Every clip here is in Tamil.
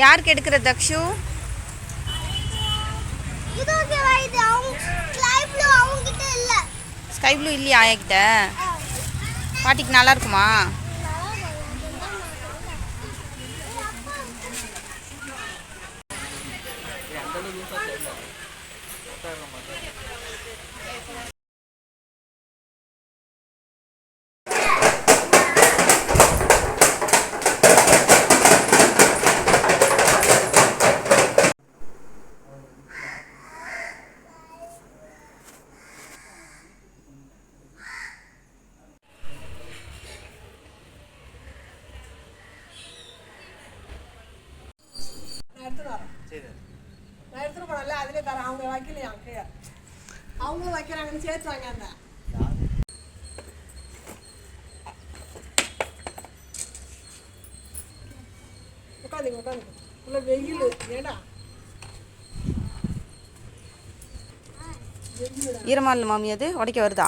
யாருக்கு எடுக்கிற தக்ஷு? ஸ்கை ப்ளூ இல்லையா ஆயாக்கிட்ட பாட்டிக்கு நல்லா இருக்குமா? அவங்க வைக்கலையா கீழே அவங்க வைக்கிறாங்கன்னு சேர்த்து வாங்க அந்த உட்காந்துங்க உட்காந்துங்க உள்ள வெயில் ஏடா ஈரமா இல்லை மாமி அது உடைக்க வருதா?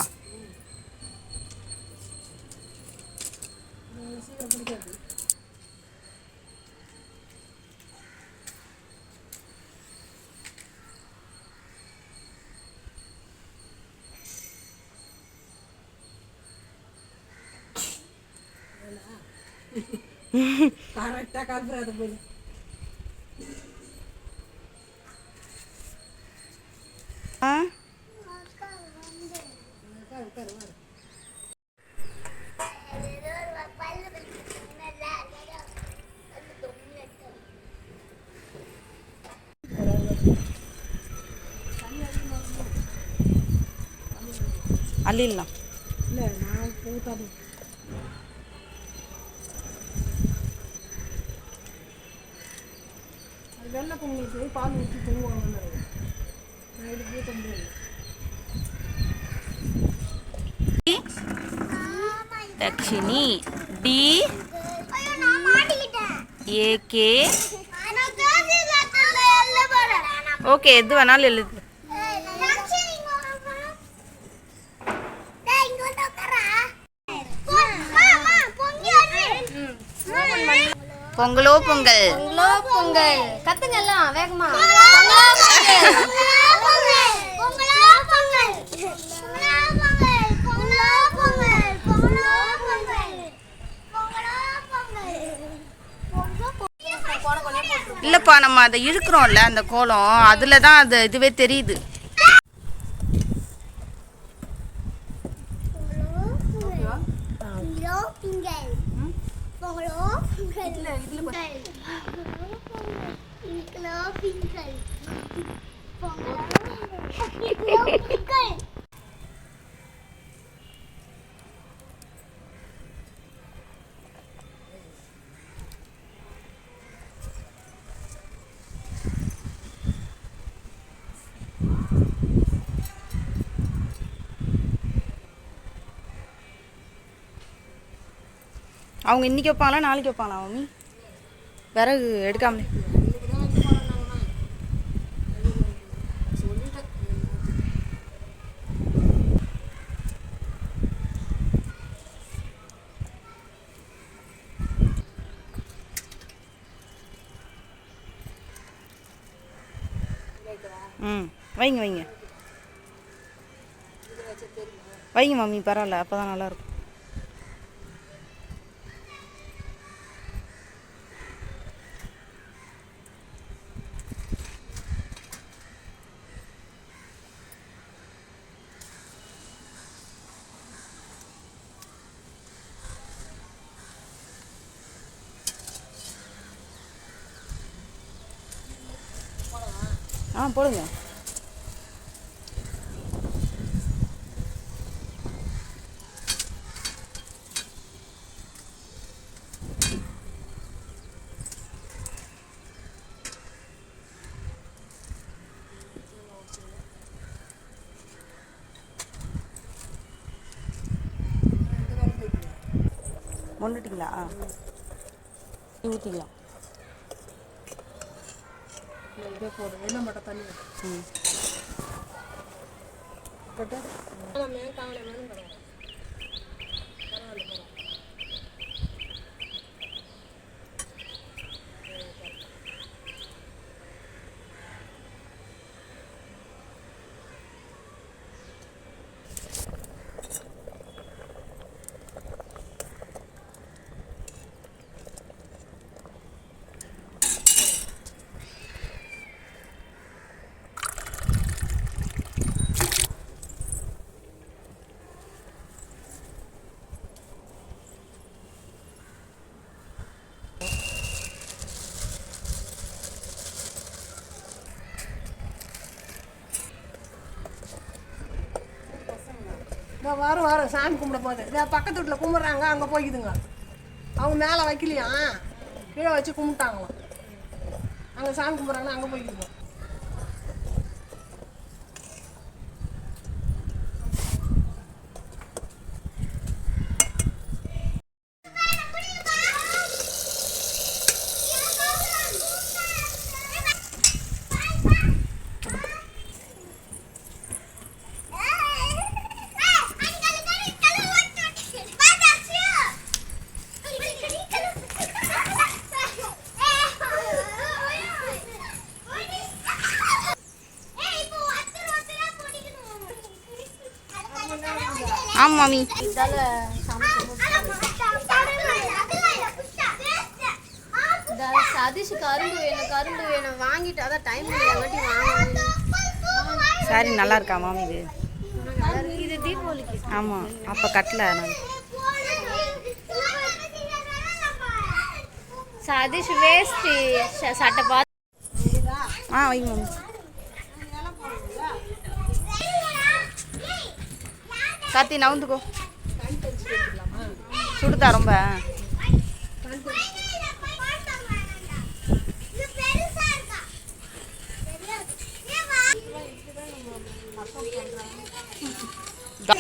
கரெக்டாக கலப்புறாது போய் அள்ளிடலாம் இல்லை நான் பூத்தாது வெள்ளை பொங்கலுக்கு பால் ஊற்றி பொங்குவாங்க நான் இது பூத்த முடியாது தக்ஷினி டி ஏகே ஓகே எது வேணாலும் எழுது லட்சம் இங்க வா டேய் இங்க வந்து உட்காரா மாமா பொங்கி வருது பொங்கலோ பொங்கல். பொங்கலோ பொங்கல். கத்துங்க எல்லாம் வேகமா. பொங்கலோ பொங்கல் பொங்கலோ பொங்கல் பொங்கலோ பொங்கல் பொங்கலோ பொங்கல் பொங்கலோ பொங்கல் பொங்கலோ பொங்கல் இல்லைப்பா நம்ம அதை இழுக்கிறோம்ல அந்த கோலம். அதில் தான் அது இதுவே தெரியுது. பொங்கலோ பொங்கல். பொங்கலோ பொங்கல் இல்ல இதுல பொங்கலோ அவங்க இன்னைக்கு வைப்பாங்களா நாளைக்கு வைப்பாங்களா மாமி? விறகு எடுக்காமலே. ம் வைங்க வைங்க. வைங்க மாமி பரவாயில்ல அப்போ தான் நல்லாயிருக்கும். ஆ போடுங்க. மொண்டுட்டிங்களா ஊற்றிக்கலாம் இதே போதும் என்ன மட்டும் தண்ணி போட்டு. இந்த வரும் வரும் சாமி கும்பிட போகுது. இதை பக்கத்து வீட்டில் கும்பிட்றாங்க அங்கே போய்க்குதுங்க. அவங்க மேலே வைக்கலையா? கீழே வச்சு கும்பிட்டாங்களாம். அங்கே சாமி கும்பிட்றாங்கன்னா அங்கே போய்க்குதுங்க ஆமாம் மாமி. இதால சமைக்க இந்த சதீஷ் கரும்பு வேணும் கரும்பு வேணும். வாங்கிட்டு அதான் டைம் இல்லையாங்காட்டி வாங்கணும். சாரி நல்லா இருக்கா மாமி இது? இது தீபாவளிக்கு. ஆமாம் அப்போ கட்டல நான் சதீஷ் வேஸ்ட் சட்டை பார்த்து ஆ வை மாமி. கார்த்தி நவுந்துக்கோ சுடுதா ரொம்ப?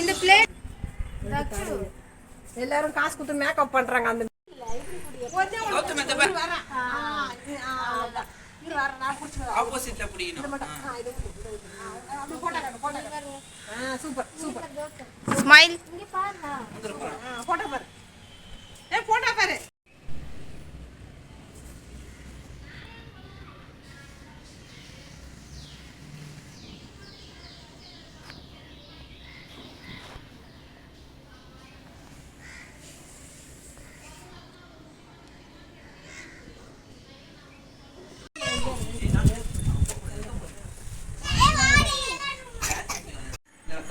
இந்த பிளேட் எல்லாரும் காசு கொடுத்து மேக்கப் பண்ணுறாங்க அந்த ஆப்போசிட்ல பிடிக்கணும். Super super. ஸ்மைல். ஆ, போட்டோ பாரு. ஏ போட்டோ பாரு காசு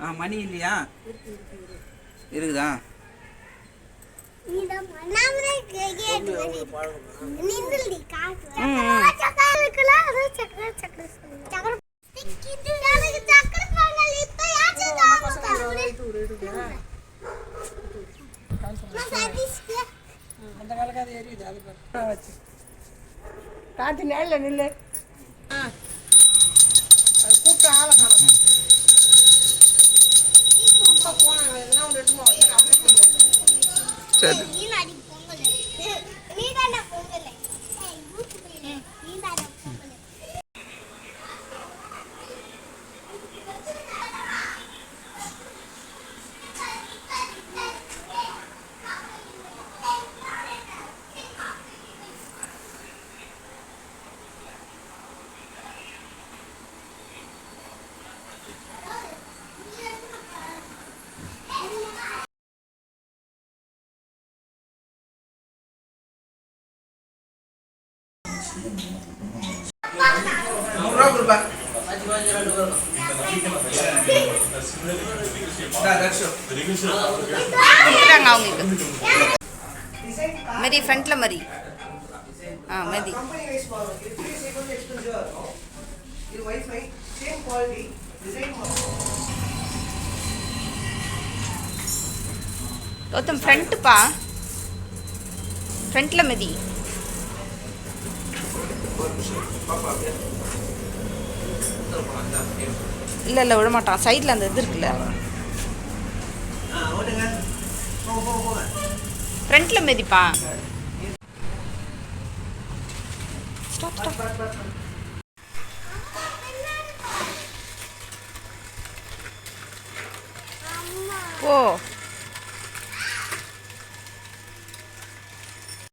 ஆ மணி இல்லையா? இருக்குதா? நாமளே கேட்டு நின்றுடி சரி நீ நாடி பொங்கல் நீ தானே பொங்கல் ஏய் ஊத்து போயிடு நீ தானே பொங்கல் நூறுரூவா கொடுப்பா இந்தா, தர்ஷு. கொடுக்குறாங்க அவங்களுக்கு மரி ஃப்ரண்ட்ல மரி ஆ மதி இது wifi same quality design Gautham ஃப்ரண்ட்டுப்பா ஃப்ரண்ட்டில் மதி இல்லை இல்லை விட மாட்டான் சைடில் அந்த இது இருக்குல்ல. ஃப்ரண்ட்டில் மெதிப்பா ஸ்டாப் ஸ்டாப். ஓ